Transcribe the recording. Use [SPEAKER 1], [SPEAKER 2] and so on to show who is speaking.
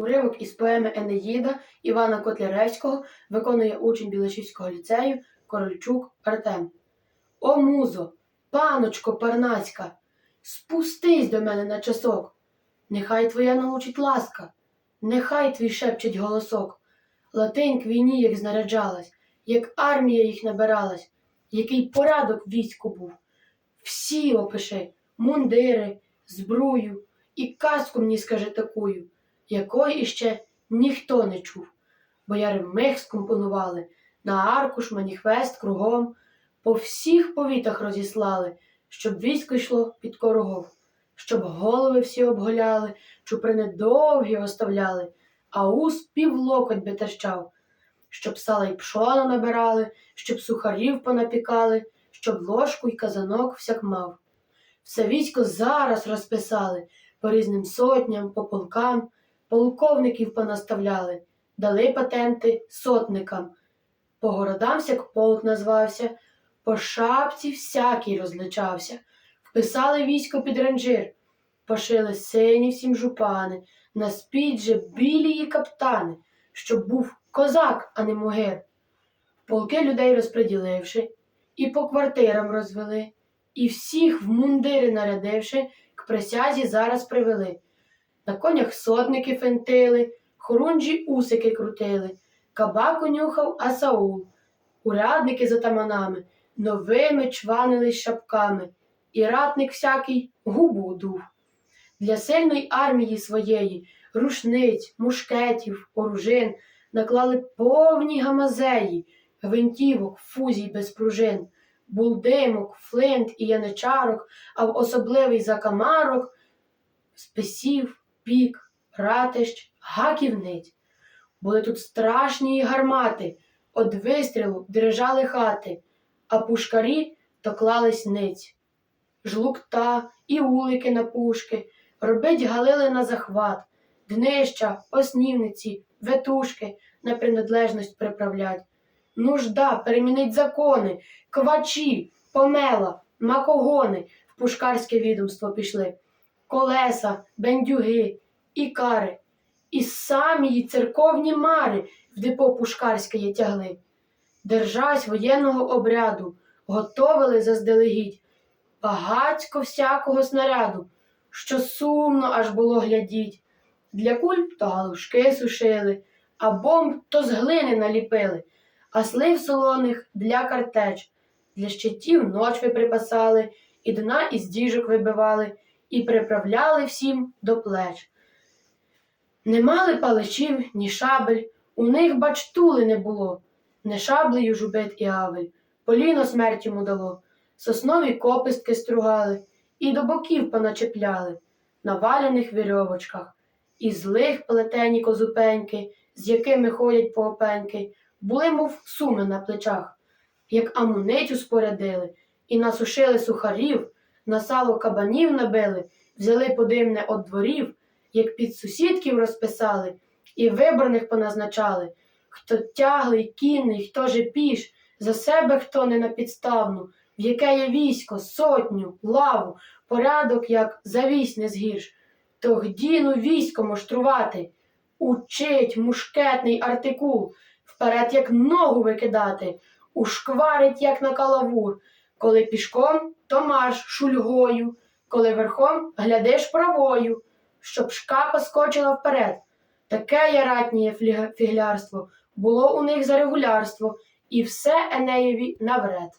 [SPEAKER 1] Уривок із поеми Енеїда Івана Котляревського виконує учень Білошівського ліцею Корольчук Артем. О, музо, паночко Парнаська, спустись до мене на часок. Нехай твоя научить ласка, нехай твій шепчить голосок. Латинь к війні як знаряджалась, як армія їх набиралась, який порядок в війську був. Всі опиши мундири, збрую і казку мені скажи такую, якої іще ніхто не чув. Бояри вмиг скомпонували, на аркуш маніфест кругом, по всіх повітах розіслали, щоб військо йшло під корогов, щоб голови всі обголяли, чуприни довгі оставляли, а ус півлокоть би терчав, щоб сала й пшона набирали, щоб сухарів понапікали, щоб ложку й казанок всяк мав. Все військо зараз розписали, по різним сотням, по полкам, полковників понаставляли, дали патенти сотникам. По городам всяк полк назвався, по шапці всякий розличався. Вписали військо під ранжир, пошили сині всім жупани, на спід же білі її каптани, щоб був козак, а не мугир. Полки людей розподіливши, і по квартирам розвели, і всіх в мундири нарядивши, к присязі зараз привели. На конях сотники фентили, хорунжі усики крутили, кабаку нюхав Асаул, урядники за таманами, новими чванились шапками, і ратник всякий губу дув. Для сильної армії своєї рушниць, мушкетів, оружин наклали повні гамазеї, гвинтівок, фузій без пружин, булдимок, флинт і яничарок, а в особливий закамарок списів, пік, ратищ, гаківниць. Були тут страшні гармати, од вистрілу дрижали хати, а пушкарі то клались ниць. Жлукта і улики на пушки, робить галили на захват, днища, оснівниці, ветушки на принадлежність приправлять. Нужда перемінить закони, квачі, помела, макогони в пушкарське відомство пішли, колеса, бендюги, ікари, і самі й церковні мари в депо пушкарське є тягли. Держась воєнного обряду, готовили заздалегідь багацько всякого снаряду, що сумно аж було глядіть. Для куль то галушки сушили, а бомб то з глини наліпили, а слив солоних для картеч, для щитів ночви припасали, і дна із діжок вибивали, і приправляли всім до плеч. Не мали паличів, ні шабель, у них бачтули не було, не шаблею жубит і авель, поліно смерть йому дало, соснові копистки стругали, і до боків поначепляли, на валяних вірьовочках, і злих плетені козупеньки, з якими ходять поопеньки, були, мов суми на плечах, як амуницю спорядили, і насушили сухарів, на сало кабанів набили, взяли подимне од дворів, як під сусідків розписали, і вибраних поназначали, хто тяглий, кінний, хто же піш, за себе хто не на підставну, в яке є військо, сотню, лаву, порядок, як завісь не згірш, то гдіну військо моштрувати, учить мушкетний артикул, вперед, як ногу викидати, ушкварить, як на калавур, коли пішком, то марш шульгою, коли верхом глядиш правою, щоб шкапа скочила вперед. Таке яратніє фіглярство було у них за регулярство, і все Енеєві навред.